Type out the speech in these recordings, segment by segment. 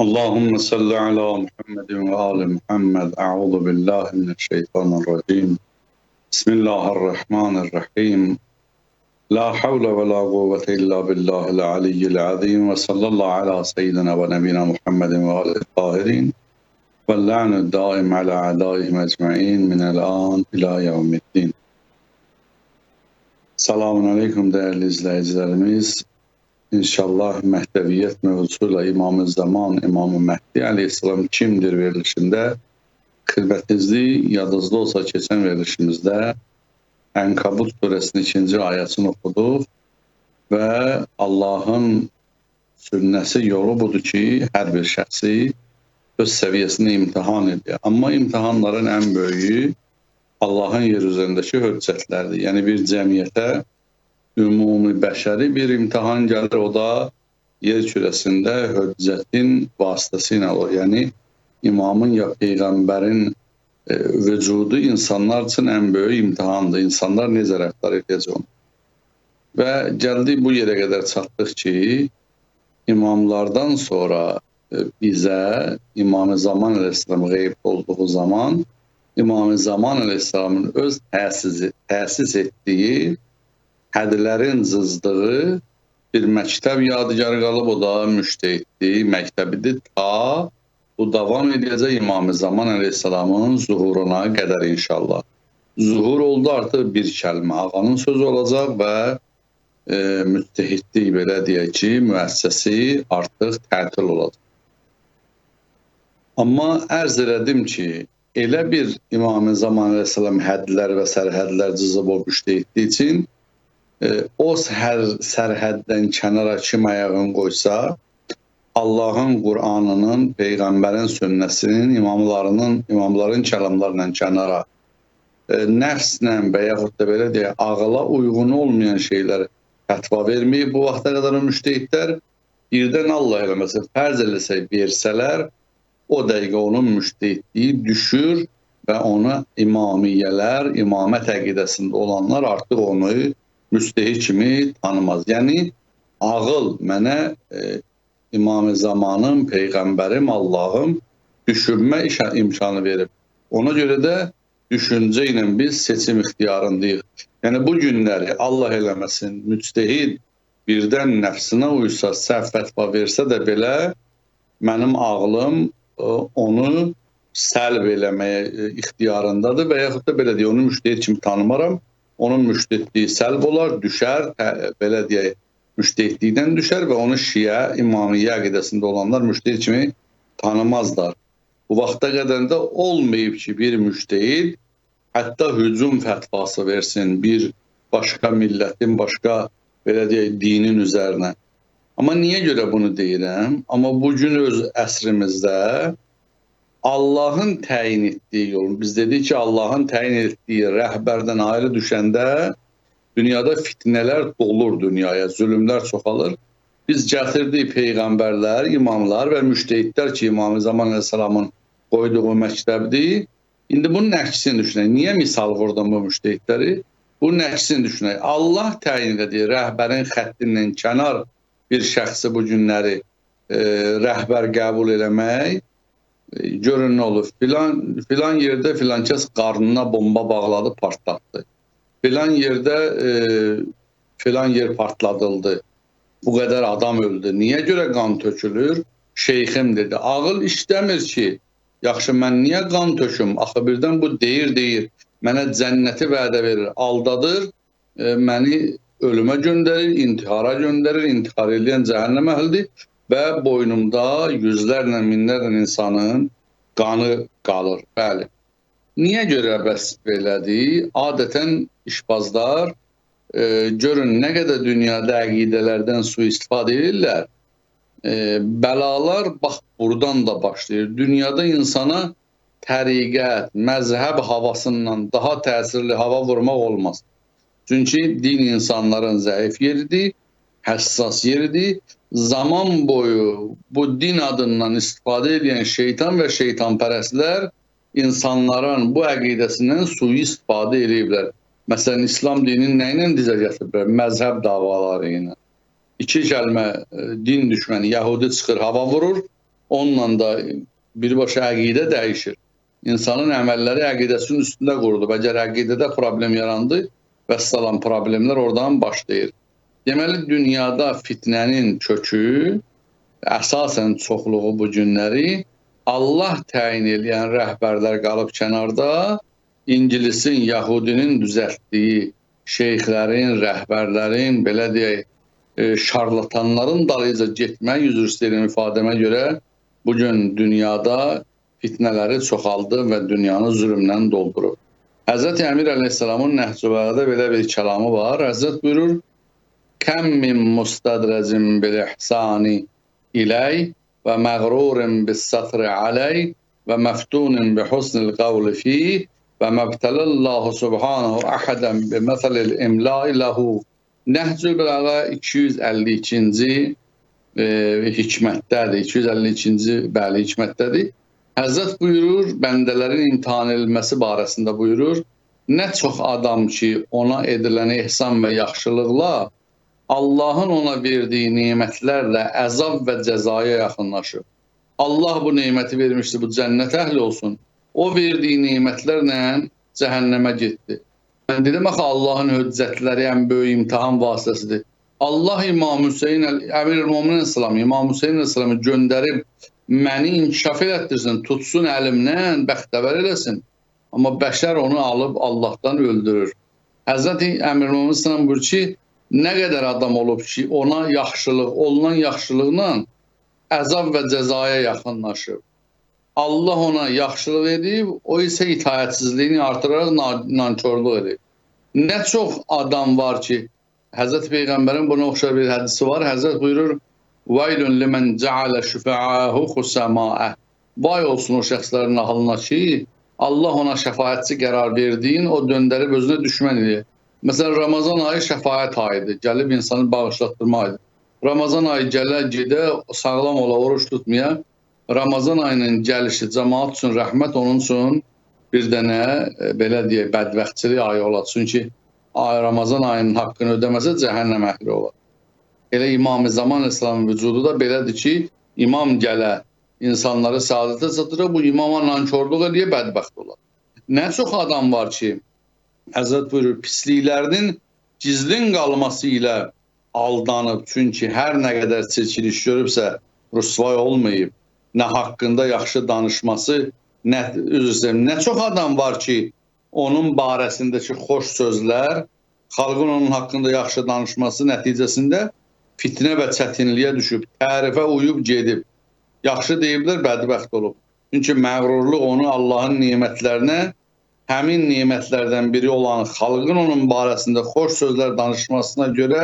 اللهم صل على محمد وآل محمد. أعوذ بالله من الشيطان الرجيم. بسم الله الرحمن الرحيم. لا حول ولا قوة إلا بالله العلي العظيم وصلى الله على سيدنا ونبينا محمد وآله الطاهرين. واللعن الدائم على أعدائهم أجمعين من الآن إلى يوم الدين. Selamun Aleyküm değerli izleyicilerimiz. İnşallah Mehdeviyyət mövzusuyla İmam-ı Zaman, İmam-ı Mehdi Aleyhisselam kimdir verilişində xidmətinizli yadınızda olsa keçən verilişimizdə Ənkabut suresinin ikinci ayəsini oxuduq və Allahın sünnəsi yolu budur ki, hər bir şəxsi öz səviyyəsini imtihan edir. Amma imtihanların ən böyüyü Allahın yer üzərindəki höccətlərdir. Yəni bir cəmiyyətə ümumi bəşəri bir imtahan gəlir, o da yer kürəsində höccətin vasitəsilə olur. Yəni imamın ya peyğəmbərin e, vücudu insanlar üçün ən böyük imtahandır. İnsanlar necə rəftar edəcək onu. Və gəldik bu yerə qədər çatdıq ki, imamlardan sonra e, bizə İmam-ı Zaman əleyhissalam qeyb olduğu zaman İmam-ı Zaman Aleyhisselamın öz təsis, təsis etdiyi hədlərin zızdığı bir məktəb yadigarı qalıb, o da müştehidlik məktəbidir. Ta bu davam edəcək İmam-ı Zaman Aleyhisselamın zuhuruna qədər inşallah. Zuhur oldu artıq bir kəlmə, ağanın sözü olacaq və e, müttehidlik belə deyək ki, müəssəsi artıq tətil olacaq. Amma ərz elədim ki, elə bir İmam-ı Zaman Aleyhisselam hədlər və sərhədlər cızıb o müştehidlik üçün o hər sərhəddən kənara kim ayağını qoysa, Allahın Qur'anının, Peyğəmbərin sünnəsinin, imamlarının, imamların kəlamlarla kənara e, nəfslə və yaxud da belə deyə ağla uyğun olmayan şeylər fətva verməyib bu vaxta qədər müştehidlər. Birdən Allah eləməsin, fərz eləsə versələr, o dəqiqə onun müştehidliyi düşür və onu imamiyyələr, imamət əqidəsində olanlar artıq onu müstehid kimi tanımaz. Yəni ağıl mənə e, İmam-ı Zamanım, peyğəmbərim, Allahım düşünmə imkanı verib. Ona görə də düşüncə ilə biz seçim ixtiyarındayıq. Yəni bu günləri Allah eləməsin, müctehid birdən nəfsinə uysa, səhv fətva versə də belə mənim ağlım onu səlb eləməyə e, ixtiyarındadır və yaxud da belə deyə onu müştəhid kimi tanımaram. Onun müştəhidliyi səlb olar, düşər, belə deyək, müştəhidlikdən düşər və onu Şiə, İmamiyyə əqidəsində olanlar müştəhid kimi tanımazlar. Bu vaxta qədər də olmayıb ki, bir müştəhid hətta hücum fətvası versin bir başqa millətin, başqa belə deyək, dinin üzərinə. Amma niyə görə bunu deyirəm? Amma bu gün öz əsrimizdə Allahın təyin etdiyi yol, biz dedik ki, Allahın təyin etdiyi rəhbərdən ayrı düşəndə dünyada fitnələr dolur dünyaya, zülmlər çoxalır. Biz gətirdik peyğəmbərlər, imamlar və müştehidlər ki, İmam-ı Zaman Əleyhisselamın qoyduğu məktəbdir. İndi bunun əksini düşünək. Niyə misal vurdum bu müştehidləri? Bunun əksini düşünək. Allah təyin edir rəhbərin xəttindən kənar bir şəxsi bu günləri e, rəhbər qəbul eləmək görün nə olur. Filan filan yerdə filan kəs qarnına bomba bağladı, partlatdı. Filan yerdə e, filan yer partladıldı. Bu qədər adam öldü. Niyə görə qan tökülür? Şeyxim dedi. Ağıl işləmir ki, yaxşı mən niyə qan töküm? Axı birdən bu deyir, deyir. Mənə cənnəti vədə verir, aldadır, e, məni ölümə göndərir, intihara göndərir, intihar edən cəhənnəm əhlidir və boynumda yüzlərlə, minlərlə insanın qanı qalır. Bəli. Niyə görə bəs belədir? Adətən işbazlar e, görün nə qədər dünyada əqidələrdən sui-istifadə edirlər. E, bəlalar bax buradan da başlayır. Dünyada insana təriqət, məzhəb havasından daha təsirli hava vurmaq olmaz. Çünki din insanların zəif yeridir, həssas yeridir. Zaman boyu bu din adından istifadə edən şeytan və şeytanpərəstlər insanların bu əqidəsindən sui-istifadə ediblər. Məsələn, İslam dinini nə ilə dizə gətiriblər? Məzhəb davaları ilə. İki kəlmə e, din düşməni, Yahudi çıxır, hava vurur. onunla da birbaşa əqidə dəyişir. İnsanın əməlləri əqidəsinin üstündə qurulub. Əgər əqidədə problem yarandı, vəssalam problemlər oradan başlayır. Deməli dünyada fitnənin kökü əsasən çoxluğu bu günləri Allah təyin edən rəhbərlər qalıb kənarda, İngilisin, Yahudinin düzəltdiyi şeyxlərin, rəhbərlərin, belə deyək, e, şarlatanların dalıyca getmək, üzr istəyirəm ifadəmə görə, bu gün dünyada fitnələri çoxaldı və dünyanı zülmlə doldurub. Həzrət Əmir əleyhissalamın Nəhcübədə belə bir kəlamı var. Həzrət buyurur: "Kəm min mustadrəcin bil ihsani ilay və məğrurin bis satri alay və meftunin bi husnil qavli fi və məbtəlallahu subhanahu ahadan bi məsalil imla'i lahu." Nəhcül Bəlağa 252-ci e, hikmətdədir. 252-ci bəli hikmətdədir. Həzrət buyurur, bəndələrin imtahan edilməsi barəsində buyurur, nə çox adam ki, ona edilən ehsan və yaxşılıqla Allahın ona verdiyi nemətlərlə əzab və cəzaya yaxınlaşır. Allah bu neməti vermişdi, bu cənnət əhli olsun. O verdiyi nemətlərlə cəhənnəmə getdi. Mən dedim axı Allahın höccətləri ən böyük imtahan vasitəsidir. Allah İmam Hüseyn Əmir-ül-Möminin İslam İmam Hüseyn İslamı göndərib məni inkişaf elətdirsin, tutsun əlimdən, bəxtəvər eləsin. Amma bəşər onu alıb Allahdan öldürür. Həzrəti Əmir-ül-Möminin İslam buyurur ki, nə qədər adam olub ki, ona yaxşılıq, olunan yaxşılıqla əzab və cəzaya yaxınlaşıb. Allah ona yaxşılıq edib, o isə itayətsizliyini artıraraq nankörlük edib. Nə çox adam var ki, Həzrət Peyğəmbərin buna oxşar bir hədisi var. Həzrət buyurur: "Vaylun limen ca'ala şufa'ahu khusama'a." Vay olsun o şəxslərin halına ki, Allah ona şəfaətçi qərar verdiyin, o döndərib özünə düşmən edir. Məsələn, Ramazan ayı şəfaət ayıdır. Gəlib insanı bağışlatdırma ayıdır. Ramazan ayı gələ gedə sağlam ola, oruç tutmaya Ramazan ayının gəlişi cəmaat üçün rəhmət, onun üçün bir dənə e, belə deyək, bədbəxtçilik ayı olar. Çünki ay Ramazan ayının haqqını ödəməsə cəhənnəm əhli olar. Elə İmam-ı Zaman İslamın vücudu da belədir ki, imam gələ insanları saadətə çatdırır, bu imama nankörlük eləyə bədbəxt olar. Nə çox adam var ki, Həzrət buyurur, pisliklərinin gizlin qalması ilə aldanıb, çünki hər nə qədər çirkiliş görübsə, rüsvay olmayıb nə haqqında yaxşı danışması, nə üzr nə çox adam var ki, onun barəsindəki xoş sözlər, xalqın onun haqqında yaxşı danışması nəticəsində fitnə və çətinliyə düşüb, tərifə uyub gedib. Yaxşı deyiblər, bədbəxt olub. Çünki məğrurluq onu Allahın nemətlərinə, həmin nemətlərdən biri olan xalqın onun barəsində xoş sözlər danışmasına görə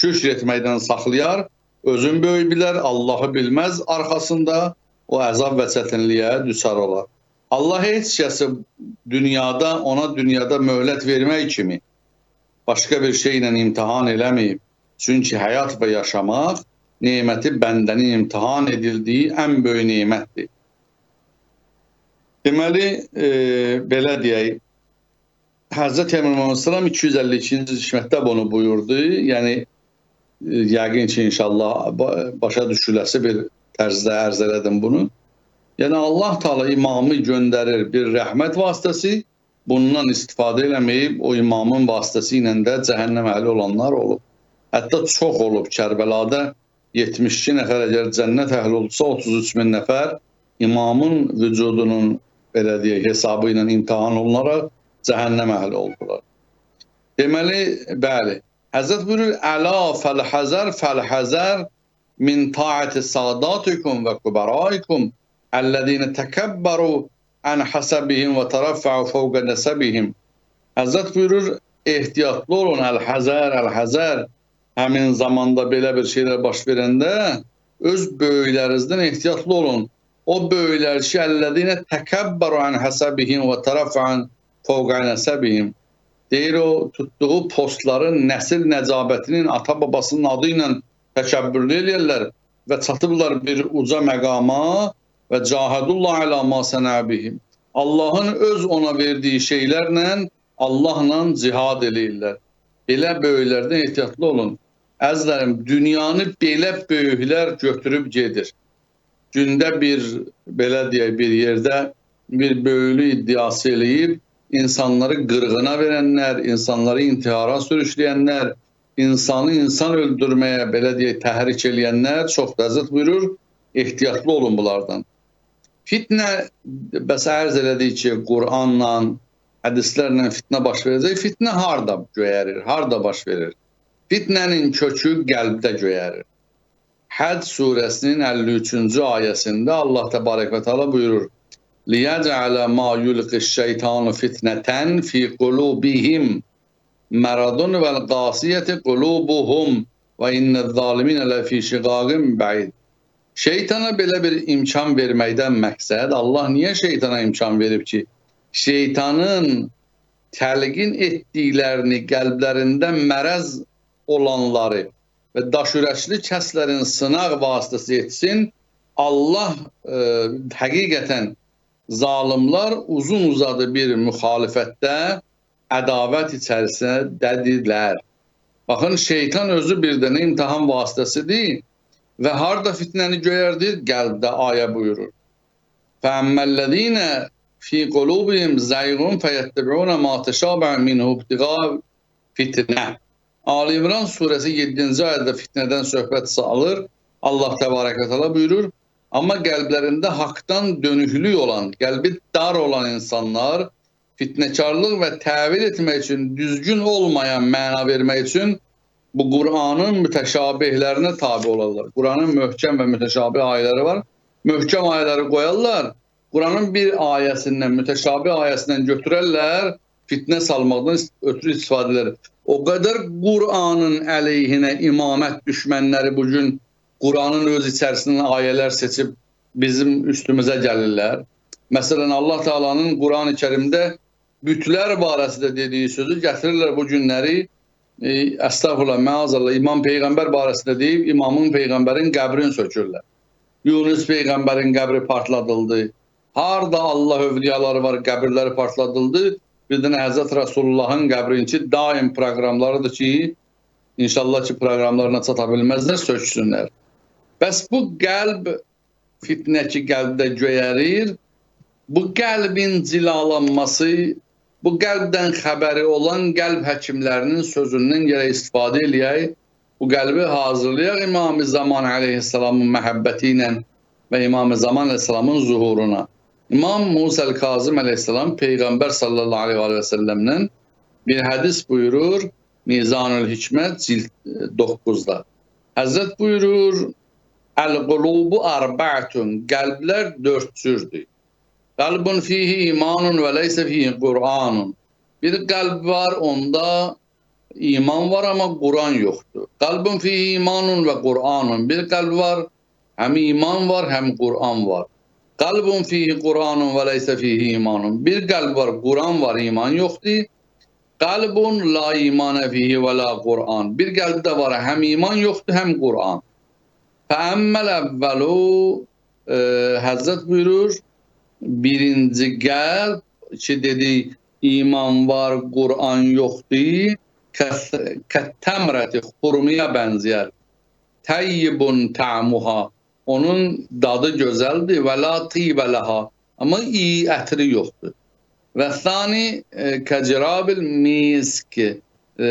şükr etməkdən saxlayar özün böyük bilər, Allahı bilməz, arxasında o əzab və çətinliyə düşər olar. Allah heç kəsi dünyada, ona dünyada möhlət vermək kimi başqa bir şeylə imtihan eləməyib. Çünki həyat və yaşamaq neməti bəndənin imtihan edildiyi ən böyük nemətdir. Deməli, e, belə deyək, Həzrət Əmr Muhammed 252-ci hikmətdə bunu buyurdu. Yəni yəqin ki, inşallah başa düşüləsi bir tərzdə ərz elədim bunu. Yəni Allah Taala imamı göndərir bir rəhmət vasitəsi, bundan istifadə eləməyib o imamın vasitəsi ilə də cəhənnəm əhli olanlar olub. Hətta çox olub Kərbəlada 72 nəfər əgər cənnət əhli olsa 33 min nəfər imamın vücudunun belə deyək hesabı ilə imtahan olunaraq cəhənnəm əhli oldular. Deməli, bəli, Həzrət buyurur, Əla fəl-həzər fəl-həzər min taati sadatikum və kubaraikum əlləzinə təkəbbəru ən həsəbihim və tərəffəu fəvqə nəsəbihim. Həzrət buyurur, ehtiyatlı olun, əl-həzər, əl-həzər. Həmin zamanda belə bir şeylər baş verəndə öz böyüklərinizdən ehtiyatlı olun. O böyüklər ki, əlləzinə təkəbbəru ən həsəbihim və tərəffəu fəvqə nəsəbihim deyir o tutduğu postların nəsil nəcabətinin ata babasının adı ilə təkəbbürlü eləyirlər və çatıblar bir uca məqama və cahadullah əla ma sənəbihim. Allahın öz ona verdiyi şeylərlə Allahla cihad eləyirlər. Belə böyüklərdən ehtiyatlı olun. Əzlərim, dünyanı belə böyüklər götürüb gedir. Gündə bir belə deyək bir yerdə bir böyülü iddiası eləyib insanları qırğına verənlər, insanları intihara sürükləyənlər, insanı insan öldürməyə belə deyək təhrik eləyənlər çox dəzət buyurur, ehtiyatlı olun bunlardan. Fitnə bəs ərz elədik ki, Quranla, hədislərlə fitnə baş verəcək. Fitnə harda göyərir, harda baş verir? Fitnənin kökü qəlbdə göyərir. Həd surəsinin 53-cü ayəsində Allah təbarək və təala buyurur: "Liyəcələ ma yulqiş-şeytanu fitnətən fi qulubihim maradun vel qasiyeti qulubuhum və innez-zalimin lefi şiqaqin ba'id." Şeytana belə bir imkan verməkdən məqsəd Allah niyə şeytana imkan verib ki, şeytanın təlqin etdiklərini qəlblərində mərəz olanları və daşürəşli kəslərin sınaq vasitəsi etsin. Allah e, həqiqətən zalimlar uzun uzadı bir müxalifətdə ədavət içərisindədirlər. Baxın, şeytan özü bir dənə imtahan vasitəsidir və harda fitnəni göyərdir? Qəlbdə ayə buyurur. Fəəmməlləzīnə fi qulubihim zayğun fəyəttəbi'una ma təşabə minhu ibtiğa fitnə. Ali İmran suresi 7-ci ayədə fitnədən söhbət salır. Allah Tebarek ve Teala buyurur. Ama qəlblərində haktan dönüklük olan, qəlbi dar olan insanlar fitnekarlık ve tevil etmek için düzgün olmayan məna vermek için bu Kur'an'ın müteşabihlerine tabi olarlar. Kur'an'ın möhkem ve müteşabih ayeleri var. Möhkem ayeleri koyarlar. Kur'an'ın bir ayesinden, müteşabih ayesinden götürürler. Fitne salmaktan ötürü istifadeler. O qədər Qur'anın əleyhinə imamət düşmənləri bu gün Qur'anın öz içərisindən ayələr seçib bizim üstümüzə gəlirlər. Məsələn, Allah Taala'nın Qur'an-ı Kərimdə bütlər barəsində dediyi sözü gətirirlər bu günləri e, əstəğfurullah, məazallah, İmam Peyğəmbər barəsində deyib, imamın Peyğəmbərin qəbrini sökürlər. Yunus Peyğəmbərin qəbri partladıldı. Harda Allah övliyaları var, qəbirləri partladıldı. Bir dənə Həzrət Rasulullahın qəbrinki daim proqramlarıdır ki, inşallah ki, proqramlarına çata bilməzlər, söksünlər. Bəs bu qəlb fitnə ki, qəlbdə göyərir, bu qəlbin cilalanması bu qəlbdən xəbəri olan qəlb həkimlərinin sözündən gərək istifadə eləyək. Bu qəlbi hazırlayaq İmam-ı Zaman əleyhissalamın məhəbbəti ilə və İmam-ı Zaman əleyhissalamın zuhuruna. İmam Musa Kazım Aleyhisselam Peygamber sallallahu aleyhi ve sellem'den bir hadis buyurur Mizanül Hikmet cilt e, 9'da. Hazret buyurur El gulubu arba'tun kalpler dört türdür. Kalbun fihi imanun ve leyse fihi Kur'anun. Bir kalp var onda iman var ama Kur'an yoktur. Kalbun fihi imanun ve Kur'anun. Bir kalp var hem iman var hem Kur'an var. Kalbun fihi Kur'anun ve leyse fihi imanun. Bir kalp var, Kur'an var, iman yoktu. Kalbun la imane fihi ve la Kur'an. Bir kalpte var hem iman yoktu hem Kur'an. Fe emmel evvelu e, Hazret buyurur birinci kalp ki dedi iman var, Kur'an yoktu. Kettemreti hurmaya benzer. Tayyibun ta'muha onun dadı gözəldir və la tibə laha. Amma iyi ətri yoxdur. Və thani e, kəcirabil misk. E,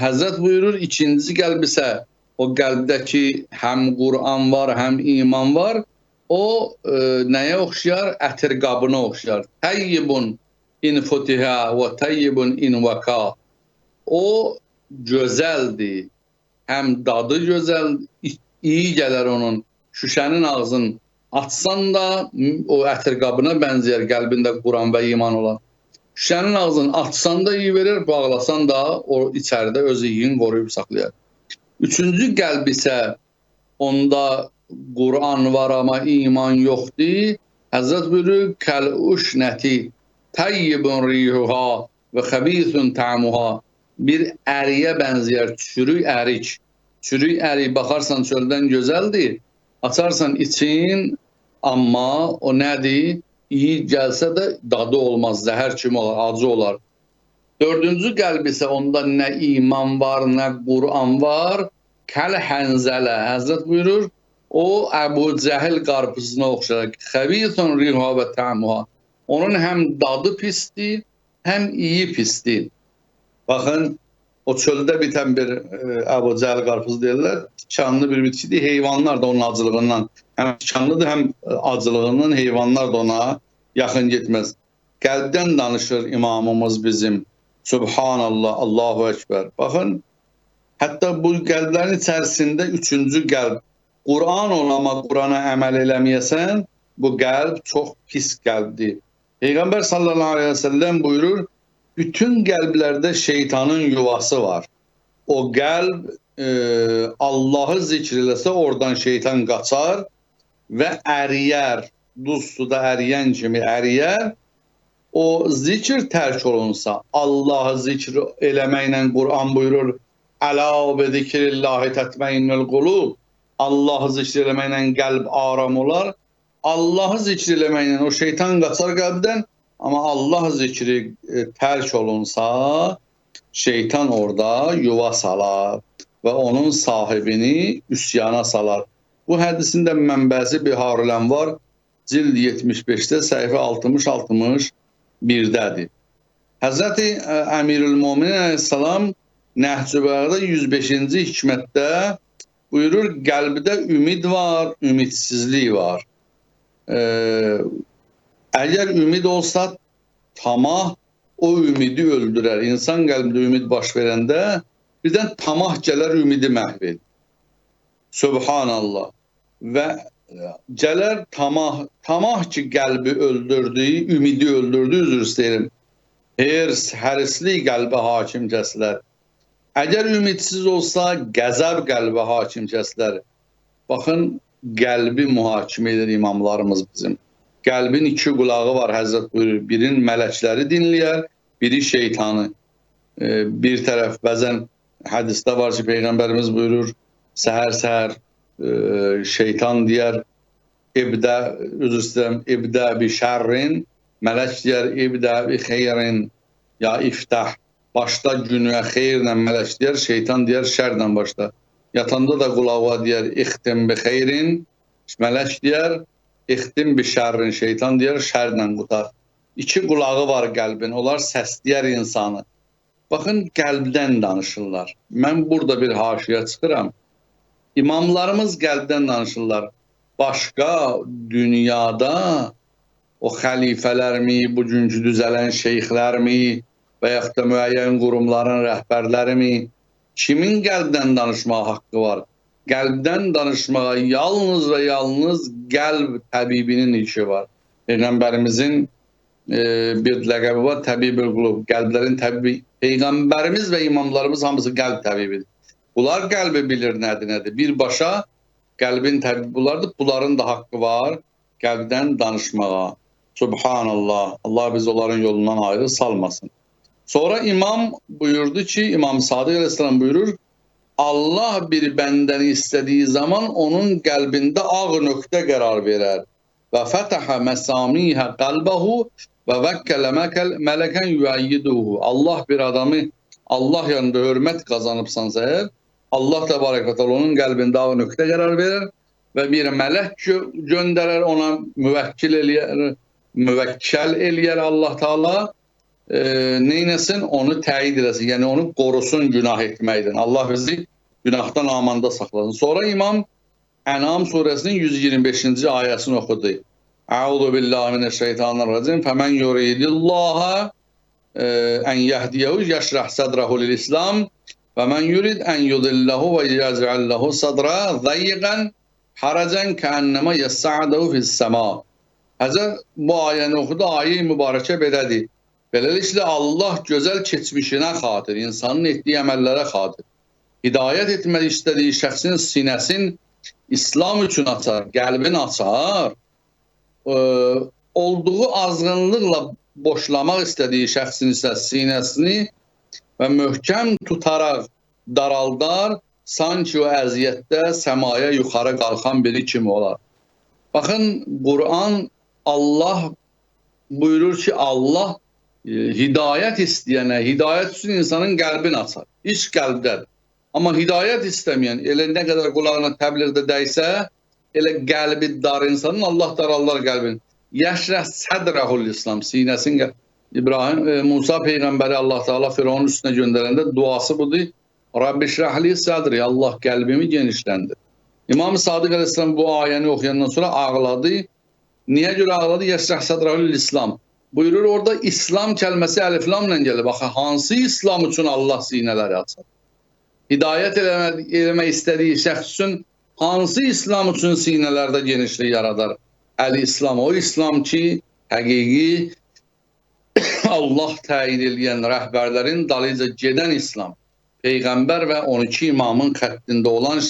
Həzrət buyurur, ikinci qəlb isə o qəlbdəki həm Quran var, həm iman var, o e, nəyə oxşayar? Ətir qabına oxşayar. Təyyibun in futihə və təyyibun in vəka. O gözəldir. Həm dadı gözəl, iyi gələr onun. Şüşənin ağzını açsan da o ətir qabına bənzəyər qəlbində Quran və iman olan. Şüşənin ağzını açsan da iyi verir, bağlasan da o içəridə öz iyini qoruyub saxlayar. Üçüncü qəlb isə onda Quran var amma iman yoxdur. Həzrət buyurur, kəl uşnəti təyyibun rihuha və xəbisun ta'muha. Bir əriyə bənzəyər, çürük ərik. Çürük ərik baxarsan çöldən gözəldir. Açarsan için, amma o nədir? İyi gəlsə də dadı olmaz, zəhər kimi olar, acı olar. Dördüncü qəlb onda nə iman var, nə Quran var. Kəl hənzələ. Həzrət buyurur, O Əbu Cəhil qarpızına oxşar. Xəbithun riha və ta'muha. Onun həm dadı pisdir, həm iyi pisdir. Baxın, o çöldə bitən bir e, Əbu Cəhil qarpızı deyirlər. Tikanlı bir bitkidir. Heyvanlar da onun acılığından həm tikanlıdır, həm e, acılığından heyvanlar da ona yaxın getməz. Qəlbdən danışır imamımız bizim. Subhanallah, Allahu Ekber. Baxın, hətta bu qəlblərin içərisində üçüncü qəlb. Quran olama, Qurana əməl eləməyəsən, bu qəlb çox pis qəlbdir. Peyğəmbər sallallahu aleyhi ve sellem buyurur, bütün qəlblərdə şeytanın yuvası var. O qəlb e, Allahı zikr eləsə oradan şeytan qaçar və əriyər, duz suda əriyən kimi əriyər. O zikr tərk olunsa, Allahı zikr eləməklə Quran buyurur, Əla bi zikrillahi tətməinnül qulub. Allahı zikr eləməklə qəlb aram olar. Allahı zikr eləməklə o şeytan qaçar qəlbdən, amma Allah zikri e, tərk olunsa, şeytan orada yuva salar və onun sahibini üsyana salar. Bu hədisin də mənbəsi Biharul var, cild 75-də səhifə 60-61-dədir. Həzrəti e, Əmirül Möminin əleyhissalam Nəhcü Bəğdə 105-ci hikmətdə buyurur, qəlbdə ümid var, ümidsizlik var. Ee, əgər ümid olsa, tamah o ümidi öldürər. İnsan qəlbində ümid baş verəndə birdən tamah gələr, ümidi məhv. Subhanallah. Və e, gələr tamah, tamah ki qəlbi öldürdü, ümidi öldürdü, üzr istəyirəm. Hirs, hərislik qəlbə hakim kəsilər. Əgər ümidsiz olsa, qəzəb qəlbə hakim kəsilər. Baxın, qəlbi mühakimə edir imamlarımız bizim. Qəlbin iki qulağı var, Həzrət buyurur. Birin mələkləri dinləyər, biri şeytanı. Ee, bir tərəf bəzən hədisdə var ki, Peyğəmbərimiz buyurur, səhər-səhər e, şeytan deyər, ibdə, üzr istəyirəm, ibdə bi şərrin, mələk deyər, ibdə bi xeyrin, ya iftah. Başda günüyə xeyirlə mələk deyər, şeytan deyər, şərlə başla. Yatanda da qulağa deyər, ixtim bi xeyrin, mələk deyər, ixtim bi şərrin, şeytan deyər, şərlə qutar. İki qulağı var qəlbin, onlar səsləyər insanı. Baxın, qəlbdən danışırlar. Mən burada bir haşiyə çıxıram. İmamlarımız qəlbdən danışırlar. Başqa dünyada o xəlifələrmi, bugünkü düzələn şeyxlərmi, və yaxud da müəyyən qurumların rəhbərlərimi kimin qəlbdən danışmağa haqqı var? Gelbden danışmaya yalnız ve yalnız gelb tabibinin işi var. Peygamberimizin e, bir lakabı var. Tabibül Gulub. Gelblerin tabibi. Peygamberimiz ve imamlarımız hamısı gelb tabibidir. Bunlar gelbi bilir nedir nedir. Bir başa gelbin tabibi bulardı. Bunların da hakkı var. Gelbden danışmaya. Subhanallah. Allah biz onların yolundan ayrı salmasın. Sonra imam buyurdu ki İmam Sadık Aleyhisselam buyurur Allah bir benden istediği zaman onun kalbinde ağ nokta karar verer. Ve fetaha mesamiha kalbehu ve vekkele meleken yuayyiduhu. Allah bir adamı Allah yanında hürmet kazanıpsanız eğer Allah Tebarek ve onun kalbinde ağ nokta karar verir ve bir melek gönderir ona müvekkil elyer, müvekkel elyer Allah Teala e, neyləsin? Onu təyid eləsin. Yəni onu qorusun günah etməkdən. Allah bizi günahdan amanda saxlasın. Sonra İmam Ənam surəsinin 125-ci ayəsini oxudu. Əuzu billahi mineşşeytanirracim. Fəmən yuridillaha en yehdiyehu yeşrah sadrahu lil İslam ve men yurid en yudillahu ve yec'al sadra zayyigan haracan ka'annama yas'adu fis sema. Hazır bu ayəni oxudu. Ayə mübarəkə belədir. Beləliklə Allah gözəl keçmişinə xatir, insanın etdiyi əməllərə xatir, hidayət etmək istədiyi şəxsin sinəsin İslam üçün açar, qəlbini açar, ə, olduğu azğınlıqla boşlamaq istədiyi şəxsin isə sinəsini və möhkəm tutaraq daraldar, sanki o əziyyətdə səmaya yuxarı qalxan biri kimi olar. Baxın, Quran Allah buyurur ki, Allah E, hidayet isteyene, hidayetsiz insanın kalbini asar. İç kalbden. Ama hidayet istemeyen, ele ne kadar kulağına tebliğde değse, ele kalbi dar insanın Allah darallar kalbini. Yeşre sedrehul İslam, sinesin İbrahim, e, Musa peygamberi Allah Teala Firavun üstüne gönderende duası budur. Rabbi şrahli sadri, Allah kalbimi genişlendir. İmam Sadık Aleyhisselam bu ayeni okuyandan sonra ağladı. Niye göre ağladı? Yeşrah sadrahül İslam. Buyurur orada İslam kəlməsi əliflamla gəlir. Bax hansı İslam üçün Allah sinələri açar? Hidayət eləmək, eləmək istədiyi şəxs üçün hansı İslam üçün sinələrdə genişlik yaradar? Əl-İslam o İslam ki, həqiqi Allah təyin edən rəhbərlərin dalıyca gedən İslam. Peyğəmbər və 12 imamın xəttində olan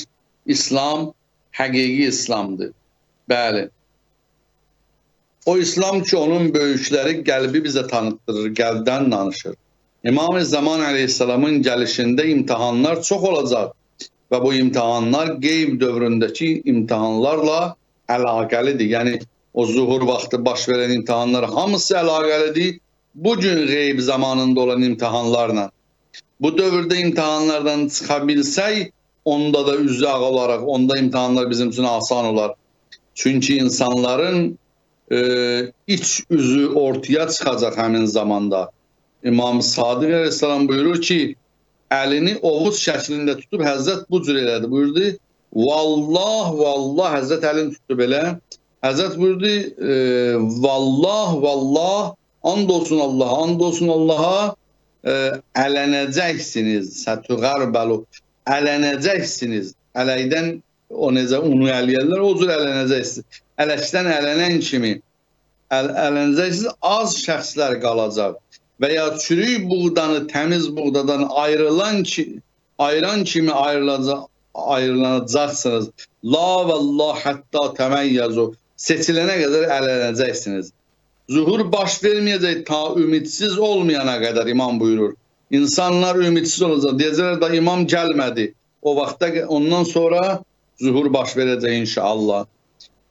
İslam həqiqi İslamdır. Bəli. O İslam ki, onun böyükləri qəlbi bizə tanıtdırır, qəlbdən danışır. İmam-ı Zaman Aleyhisselamın gəlişində imtihanlar çox olacaq və bu imtihanlar qeyb dövründəki imtihanlarla əlaqəlidir. Yəni o zuhur vaxtı baş verən imtihanlar hamısı əlaqəlidir. Bu gün qeyb zamanında olan imtihanlarla. Bu dövrdə imtihanlardan çıxa bilsək, onda da üzü ağ olaraq, onda imtihanlar bizim üçün asan olar. Çünki insanların e, iç üzü ortaya çıxacaq həmin zamanda. İmam Sadiq Aleyhisselam buyurur ki, əlini Oğuz şəklində tutub Həzrət bu cür elədi. Buyurdu, Vallah, vallah Həzrət əlini tutub elə. Həzrət buyurdu, e, vallah, vallah, and olsun Allaha, and olsun Allaha, e, ələnəcəksiniz, sətüğərbəlu, ələnəcəksiniz. Ələkdən o necə unu eləyərlər, o cür ələnəcəksiniz. Ələkdən ələnən kimi əl, ələnəcəksiniz, az şəxslər qalacaq və ya çürük buğdanı təmiz buğdadan ayrılan ki, ayıran kimi ayrılacaq ayrılacaqsınız. La və Allah hətta təməyyəzu seçilənə qədər ələnəcəksiniz. Zuhur baş verməyəcək ta ümidsiz olmayana qədər imam buyurur. İnsanlar ümidsiz olacaq. Deyəcəklər da imam gəlmədi. O vaxtda ondan sonra zuhur baş verəcək inşallah.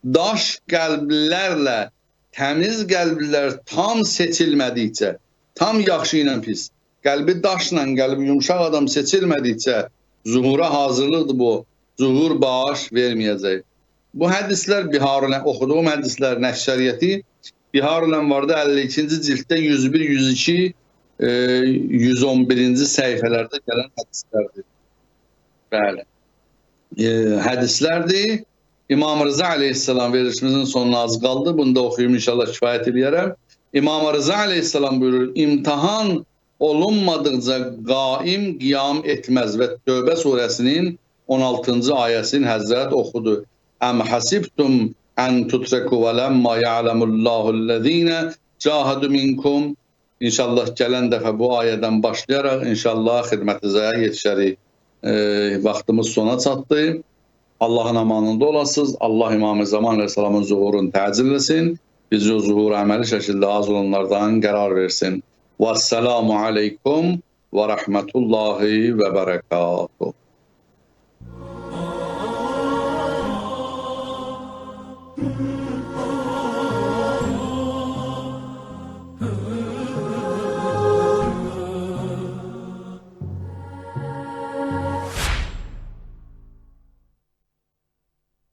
Daş qəlblərlə təmiz qəlblər tam seçilmədikcə tam yaxşı ilə pis. Qəlbi daşla, qəlbi yumşaq adam seçilmədikcə zuhura hazırlıqdır bu. Zuhur baş verməyəcək. Bu hədislər Biharın oxuduğum hədislər nəşriyyəti Biharın vardı 52-ci cilddə 101, 102, e, 111-ci səhifələrdə gələn hədislərdir. Bəli. e, hadislerdi. İmam Rıza Aleyhisselam verilişimizin sonuna az kaldı. Bunu da okuyayım inşallah şifayet edeyim. İmam Rıza Aleyhisselam buyurur. İmtihan olunmadıkça gaim giyam etmez ve Tövbe suresinin 16. ayesini Hazret okudu. Em hasibtum en tutreku ve lemma ya'lemullahu allazina cahadu minkum. İnşallah gelen defa bu ayeden başlayarak inşallah hizmetinize yetişeriz. E, vaxtımız sona çatdı. Allahın amanında olasınız. Allah İmam-ı Zaman Aleyhisselamın zuhurunu təcilləsin. Bizi o zuhur əməli şəkildə az olanlardan qərar versin. Vəssalamu aleykum və rəhmətullahi və bərəkatuhu.